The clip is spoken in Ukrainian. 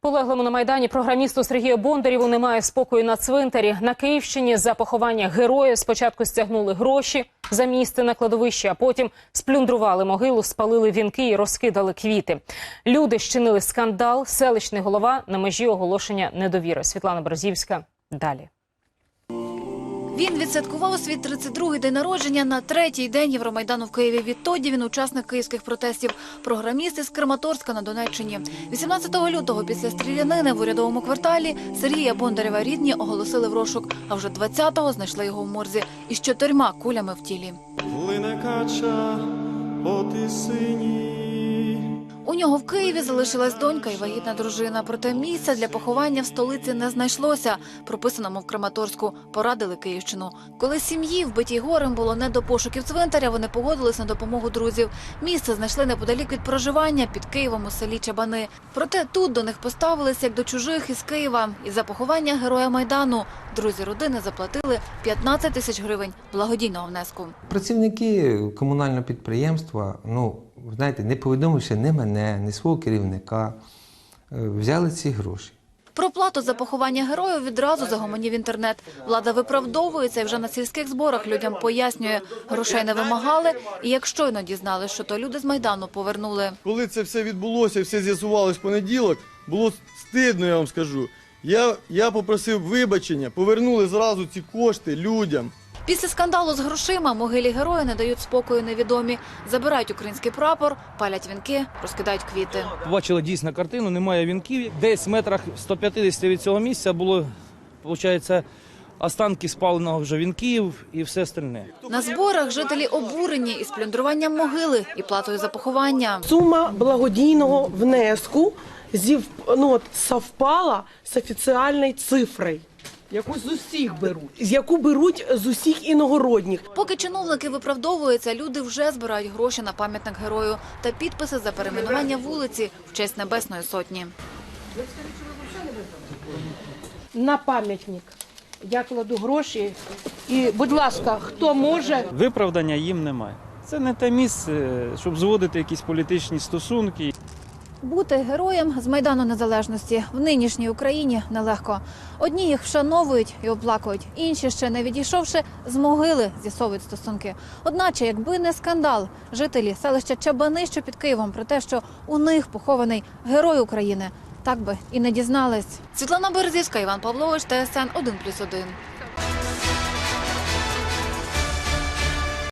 Полеглому на майдані програмісту Сергію Бондарєву немає спокою на цвинтарі. На Київщині за поховання героя спочатку стягнули гроші за місце на кладовищі, а потім сплюндрували могилу, спалили вінки і розкидали квіти. Люди щинили скандал. Селищний голова на межі оголошення недовіри. Світлана Бразівська далі. Він відсвяткував свій 32-й день народження на третій день Євромайдану в Києві. Відтоді він учасник київських протестів. Програміст із Краматорська на Донеччині. 18 лютого після стрілянини в урядовому кварталі Сергія Бондарєва рідні оголосили в розшук, а вже 20-го знайшли його в морзі із чотирма кулями в тілі. Плине кача по тисині. У нього в Києві залишилась донька і вагітна дружина. Проте місця для поховання в столиці не знайшлося. Прописаному в Краматорську порадили Київщину. Коли сім'ї, вбитій горем, було не до пошуків цвинтаря, вони погодились на допомогу друзів. Місце знайшли неподалік від проживання під Києвом у селі Чабани. Проте тут до них поставилися як до чужих із Києва. І за поховання героя майдану друзі родини заплатили 15 тисяч гривень благодійного внеску. Працівники комунального підприємства, ну, знаєте, не повідомивши ні мене, ні свого керівника, е, взяли ці гроші. Про плату за поховання героїв відразу загомонів інтернет. Влада виправдовується і вже на сільських зборах людям пояснює, грошей не вимагали. І як щойно дізналися, що то люди з майдану повернули. Коли це все відбулося, все з'ясувалось в понеділок, було стидно, я вам скажу. Я, я попросив вибачення, повернули зразу ці кошти людям. Після скандалу з грошима могилі героя не дають спокою невідомі. Забирають український прапор, палять вінки, розкидають квіти. Побачили дійсно картину, немає вінків. Десь в метрах 150 від цього місця було, виходить, останки спаленого вже вінків і все остальне. На зборах жителі обурені із плюндруванням могили і платою за поховання. Сума благодійного внеску зів, ну, от, совпала з офіціальною цифрою. Яку з усіх беруть. Яку беруть з усіх іногородніх. Поки чиновники виправдовуються, люди вже збирають гроші на пам'ятник герою та підписи за перейменування вулиці в честь Небесної Сотні. на пам'ятник. Я кладу гроші. І, будь ласка, хто може, Виправдання їм немає. Це не те місце, щоб зводити якісь політичні стосунки. Бути героєм з майдану незалежності в нинішній Україні нелегко. Одні їх вшановують і оплакують, інші ще не відійшовши з могили, з'ясовують стосунки. Одначе, якби не скандал, жителі селища Чабани, що під Києвом, про те, що у них похований герой України, так би і не дізнались. Світлана Березівська, Іван Павлович, ТСН 1+,1.